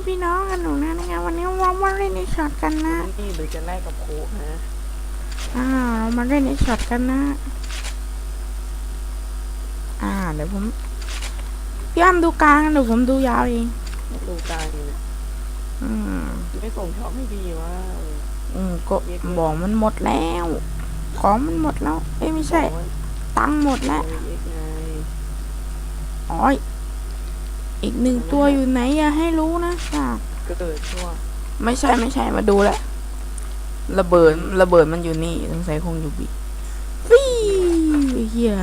วัสดีครับพ่อแม่พี่น้องกันหนูนะนะครับวันนี้เรามาเล่นในช็อตกันนะ นี่หรือจะแลกกับโค้กนะอ่าเรามาเล่นในช็อตกันนะ อ่า เดี๋ยวผมพี่อ้ำดูกลางเดี๋ยวผมดูยาวเองดูกลางอยู่เนี่ยอืมไม่ส่งช็อปให้ดีว่าเอออืมก็บอกมันหมดแล้ว ของมันหมดแล้ว เอ้ยไม่ใช่บอกว่าตังค์หมดเอแล้วอเอ็กไง อ๋อยอีกหนึ่งตัวอยู่ไหนอย่าให้รู้นะจ้าก็เกิดชั่วไม่ใช่ไม่ใช่มาดูแหละระเบิดระเบิดมันอยู่นี่สงสัยคงอยู่บีฟีเฮีย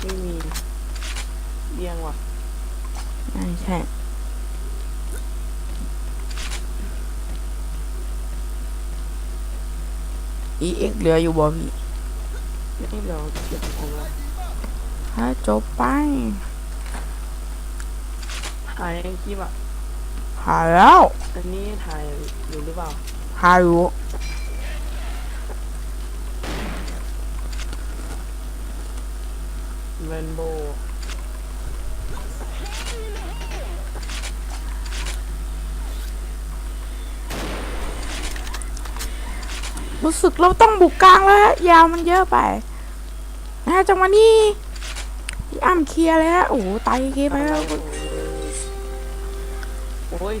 ไม่มีเบี้ยงว่ะไม่ใช่อีเอ็กเหลืออยู่บ่พี่นี่เราเก็บของเรา ถ้าจบไป ถ่ายยังคลิปอะหาแล้วอันนี้ถ่ายอยู่หรือเปล่า หาอยู่เรนโบว์รู้สึกเราต้องบุกกลางแล้วฮะยาวมันเยอะไปนะฮะจังหวะนี้ พี่อ้ำเคลียร์เลยฮะโอ้โหไตเคลียร์ไปแล้วโอ้ย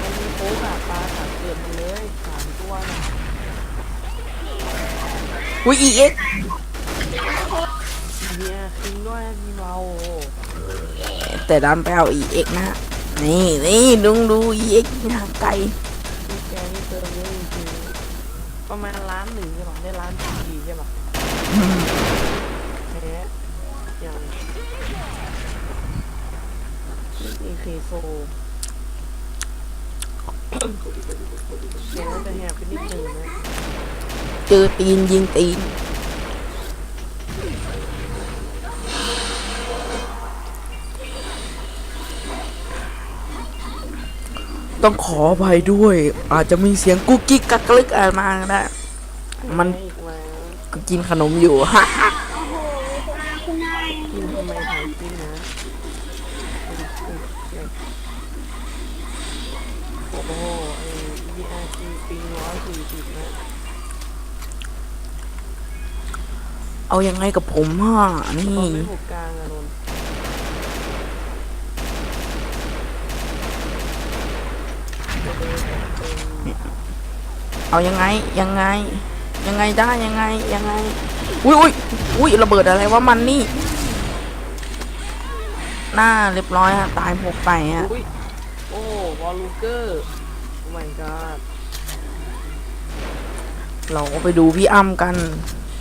มันมีโค้กอะปลาขาเกิดมาเลยสามตัวน่ะอุ้ยอีเอ็กเนี่ยคิงด้วยมีเมาโอ้โหแต่ดันไปเอาอีเอ็กนะฮะนี่นี่ดุงดูอีเอ็กห่างไกลพี่แกนี่เติมเยอะจริงๆประมาณล้านหนึ่งใช่ป่ะได้ล้านสี่ใช่ป่ะแพ้อ ย่างนี่เคโซแกน่าจะแหบไปนิดนึงนะเจอตีนยิงตีนต้องขออภัยด้วย อาจจะมีเสียงกุ๊กกิ๊กกักกลึกอะไรมาก็ได้มันกินขนมอยู่ฮะ กินทำไมถ่ายกินนะโอ้โหไอ้ ERC ปิงร้อยสี่สิบนะเอายังไงกับผมฮะนี่ตอนไม่ถูกกลางอะนนท์เอายังไงยังไง ยังไงได้ยังไงยังไงอุ้ยอุ้ยอุ้ยระเบิดอะไรวะมันนี่ หน้าเรียบร้อยฮะตายพกไปฮะอุ้ยโอ้วอลลูเกอร์โอ้ my god เราก็ไปดูพี่อ้ำกัน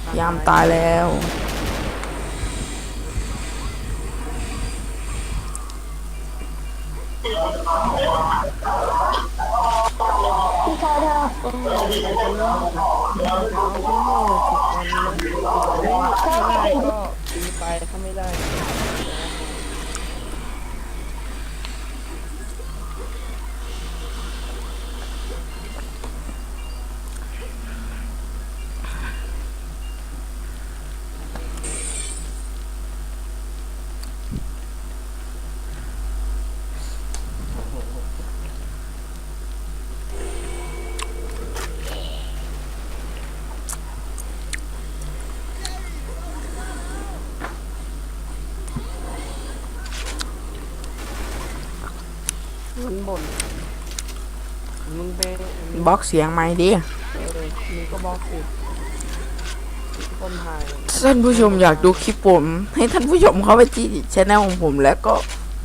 พี่อ้ำตายแล้วโอ้ยไปกันเนาเอาชั่โมงสิบวันได้ก็ตีไปถ้าไม่ได้ มันบ่นมึงไปบล็อกเสียงไม่ดิเออมึงก็บล็อกสิคนถ่ายท่านผู้ชมอยากดูคลิปผม ให้ท่านผู้ชมเข้าไปที่ช anel ของผมแล้วก็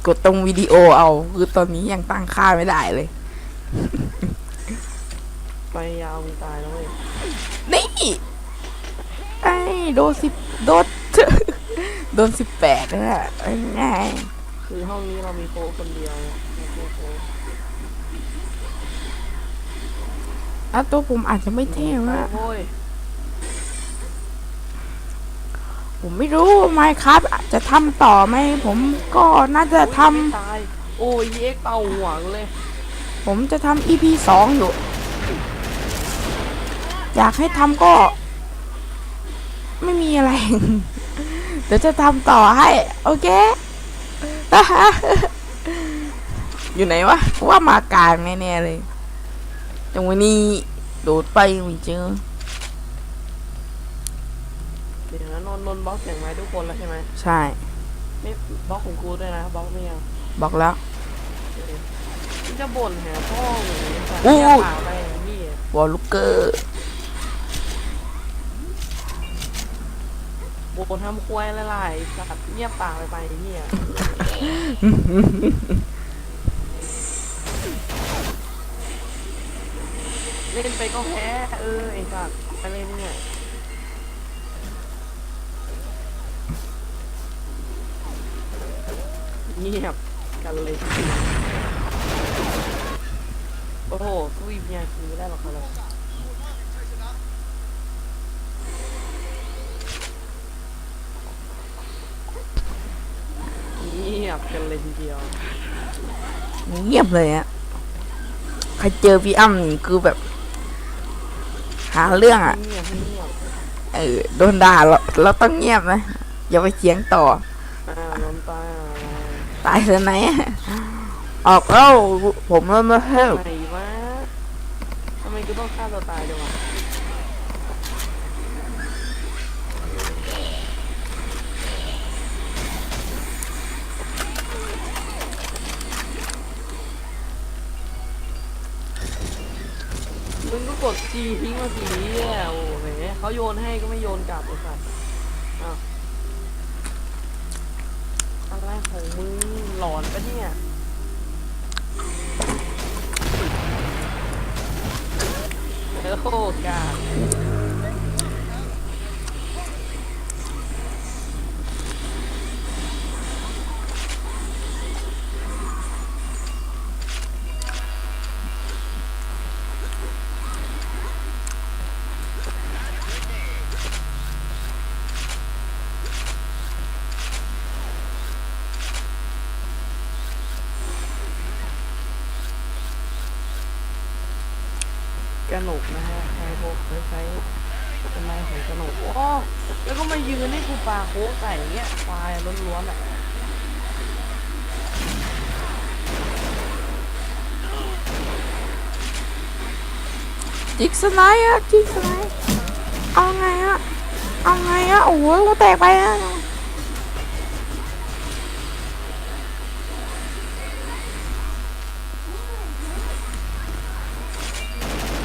กดตรงวิดีโอเอา คือตอนนี้ยังตั้งค่าไม่ได้เลย ไปยาวมึงตายแล้วเว้ยนี่ไอ้โดนสิบโดนโดนสิบแปดนะฮะง่ายคือห้องนี้เรามีโค้กคนเดียว เนี่ยไม่ใช่โค้กอะตัวผมอาจจะไม่เท่นะโอ้ยผมไม่รู้ไมครับจะทำต่อไหมผมก็น่าจะทำไม่ตาย โอ้ยเอ็กเป่าหวังเลย ผมจะทำ EP สองอยู่ อยากให้ทำก็ ไม่มีอะไรแต่ดี๋ยวจะทำต่อให้ โอเค อยู่ไหนวะว่ามากลางแน่ๆเลยจังวันนี้โดดไปไม่เจอเดี๋ยวนะนนท์นนท์บล็อกเสียงไม้ทุกคนแล้วใช่ไหมใช่ไม่บล็อกของกูด้วยนะบล็อกไม่ยังบอกแล้วมึงจะบ่นหาพ่อเหมือนสัตว์อู้เหี้ยป่าไปอย่างนี้วอลลูกเกอร์บ่นทำควายละลายสัตว์เงียบปากไปไปไอ้เหี้ย เล่นไปก็แพ้เออไอ้สัตว์ไปเล่นเนี่ยเงียบกันเลย โอ้โหสู้อีเมียคือไม่ได้หรอกครับเงียบกันเลยทีเดียว เงียบเลยอะใครเจอพี่อ้ำนี่คือแบบ หาเรื่องอะเงียบเงียบเออโดนด่าเราเราต้องเงียบนะอย่าไปเถียงต่ออ่าโดนตายอะตายเถอะไหนอะออกแล้วผมเริ่มมาเพิ่มไหนวะทำไมกูต้องฆ่าตัวตายด้วยวะ มึงก็กดจีทิ้งมาสีอะโอ้โหแหมเขาโยนให้ก็ไม่โยนกลับไอ้สัตว์อ้าวอะไรของมึงหลอนปะเนี่ยเออโหกา กระหนกนะฮะใครพกเคยใช้ทำไมของกระหนกโอ้แล้วก็มายืนให้กูปลาโค้กใส่อย่างเงี้ยปลายล้วนๆอะจิกสไนด์อะจิกสไนเอาไงอะเอาไงอะโอ้โหกูแตกไปอะ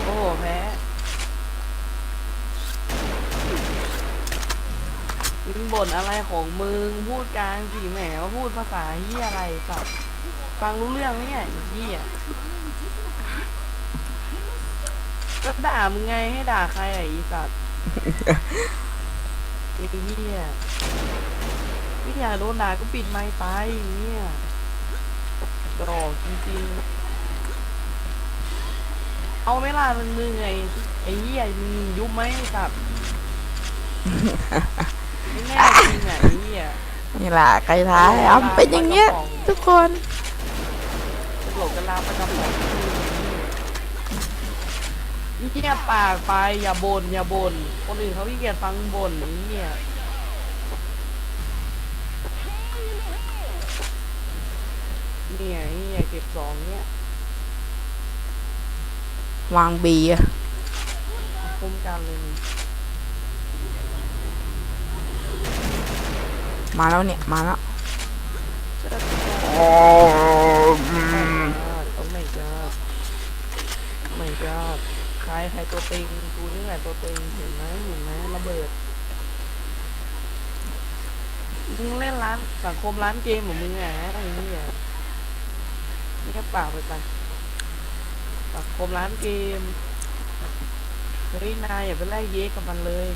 โอ้โหแพ้มึงบ่ นอะไรของมึง พูดกลางสิแหมว่าพูดภาษาเฮียอะไรสัตว์ฟังรู้เรื่องไหมเนี่ยไอ้เฮียก็ด่ามึงไงให้ด่าใครอะไอีสัตว์ ไอ้เฮียไม่อยากโดนด่าก็ปิดไมค์ไปเนี่ยดอกจริงๆ เอาไม่ล่ะมึงมึงไงไอ้เหี้ยมึงยุบไหมไอ้สัตว์ไม่แน่จริงอะไอ้เหี้ย นี่แหละใครท้ายอ้ำเป็นอย่างเงี้ย ทุกคนตลกกันลาประจำของนี่เหี้ยปากไปอย่าบน่นอย่าบ่นคนอื่นเขาพี่เกียจฟังบ่นไอ้เหี้ยเนี่ยไอ้เหี้ยเก็บสองเนี่ยวางบีอะคุ้มกันเลย มึงมาแล้วเนี่ย มาแล้วเจ้าโอ้อืมโอ้ my god โอ้ my god ใครใครตัวเต็งกูนี่แหละตัวเต็งเห็นไหมเห็นไหมระเบิดมึงเล่นร้านสังคมร้านเกมของมึงไงไอ้นี่อะนี่แค่ปากไปไปสังคมร้านเกมเฮ้ยนายอย่าไปไล่เยกกับมันเลย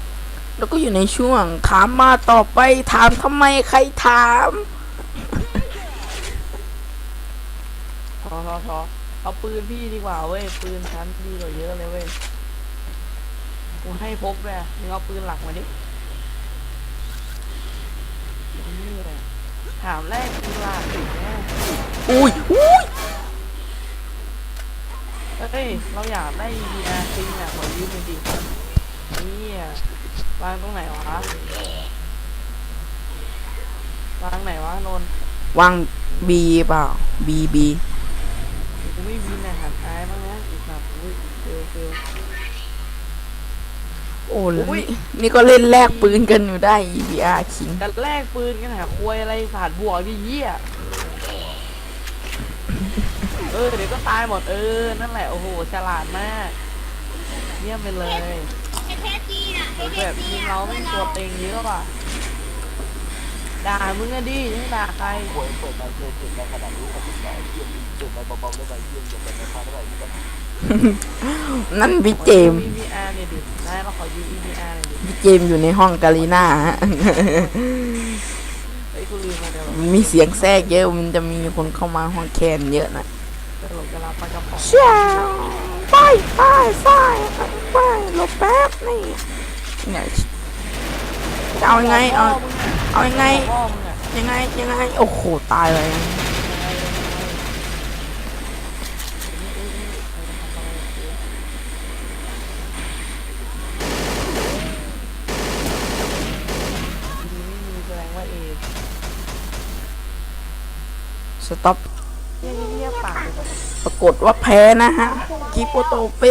แล้วก็อยู่ในช่วง ถามมาต่อไปถามทำไมใครถามทอทอทอเอาปืนพี่ดีกว่าเว้ยปืนชั้นดีกว่าเยอะเลยเว้ยกูให้พกเลยมึงเอาปืนหลักมาดินี่แหละถามแรกปืนหลักสิแม่อุ้ยอุ้ยเฮ้ยเราอยากได้ VR จริงอะขอยืมหน่อยดินี่ อะวางตรงไหนวะวางไหนวะนนท์วางบีเปล่าบีบีกูไม่มีนะหันอายบ้างนะอีกครับอุ้ยเฟลเฟลโอ้อุ๊ยนี่นี่ก็เล่นแลกปืนกันอยู่ได้ EBR คิงแต่แลกปืนกันหาควยอะไรสาดบวกดิเหี้ยเออเดี๋ยวก็ตายหมดเออ นั่นแหละโอ้โหฉลาดมาก เยี่ยมไปเลยเทสดีนะเหมือน แบบทีมเราไม่งตัวเต็งเยอะป่ะด่ามึงอะดิยังด่าใครนั่นพี่เจมส์ EVR เนี่ยดินายเราขอยืม EVR เนี่ยดิพี่เจมส์อยู่ในห้องกาลีน่าฮะ เฮ้ยกูลืมมาเดี๋ยวมันมีเสียงแทรกเยอะ มันจะมีคนเข้ามาห้องแคนเยอะนะจะหลบจะรับปกระป๋องเชี่ยไปไปไปไปหลบแป๊บนี่ เนี่ยจะเอายังไงเอาเอายังไงพ่อมึงอะยังไงยังไงโอ้โหตายเลยแสดงว่าเอสต็อปเงียบๆปากเลยปรากฏว่าแพ้นะฮะกิโปโตเป